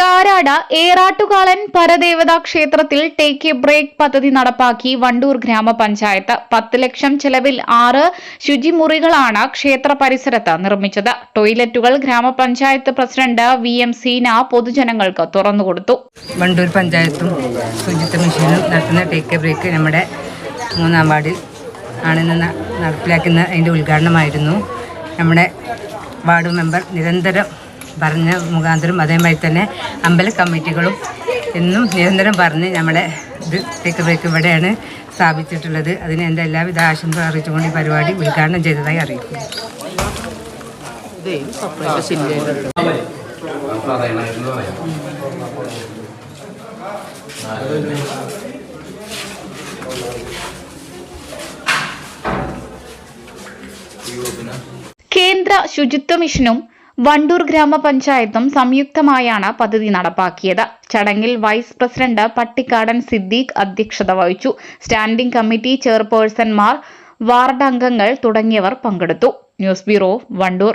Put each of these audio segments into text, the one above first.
കാരാട് ഏറാട്ടുകാളൻ പരദേവതാ ക്ഷേത്രത്തിൽ take A break പദ്ധതി നടപ്പാക്കി വണ്ടൂർ ഗ്രാമപഞ്ചായത്ത്. പത്ത് ലക്ഷം ചെലവിൽ ആറ് ശുചിമുറികളാണ് ക്ഷേത്ര പരിസരത്ത് നിർമ്മിച്ചത്. ടോയ്ലറ്റുകൾ ഗ്രാമപഞ്ചായത്ത് പ്രസിഡന്റ് വി എം സീന പൊതുജനങ്ങൾക്ക് തുറന്നുകൊടുത്തു വണ്ടൂർ പഞ്ചായത്തും ശുചിത്വ മിഷനും നടത്തുന്ന ടേക്ക് എ ബ്രേക്ക് നമ്മുടെ മൂന്നാം വാർഡിൽ ആണെന്ന് നടപ്പിലാക്കുന്ന അതിന്റെ ഉദ്ഘാടനമായിരുന്നു. നമ്മുടെ വാർഡ് മെമ്പർ നിരന്തരം പറഞ്ഞ മുഖാന്തരം അതേമാതിരി തന്നെ അമ്പല കമ്മിറ്റികളും എന്നും നിരന്തരം പറഞ്ഞ് നമ്മളെ ഇത് തേക്ക് ബ്രേക്ക് ഇവിടെയാണ് സ്ഥാപിച്ചിട്ടുള്ളത്. അതിന് എന്റെ എല്ലാവിധ ആശംസ അറിയിച്ചുകൊണ്ട് ഈ പരിപാടി ഉദ്ഘാടനം ചെയ്തതായി അറിയിക്കുന്നു. കേന്ദ്ര ശുചിത്വ മിഷനും വണ്ടൂർ ഗ്രാമപഞ്ചായത്തും സംയുക്തമായാണ് പദ്ധതി നടപ്പാക്കിയത്. ചടങ്ങിൽ വൈസ് പ്രസിഡന്റ് പട്ടിക്കാടൻ സിദ്ദീഖ് അധ്യക്ഷത വഹിച്ചു. സ്റ്റാൻഡിംഗ് കമ്മിറ്റി ചെയർപേഴ്സൺമാർ വാർഡ് അംഗങ്ങൾ തുടങ്ങിയവർ പങ്കെടുത്തു. News bureau Wandoor.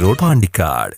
Road Pandikkad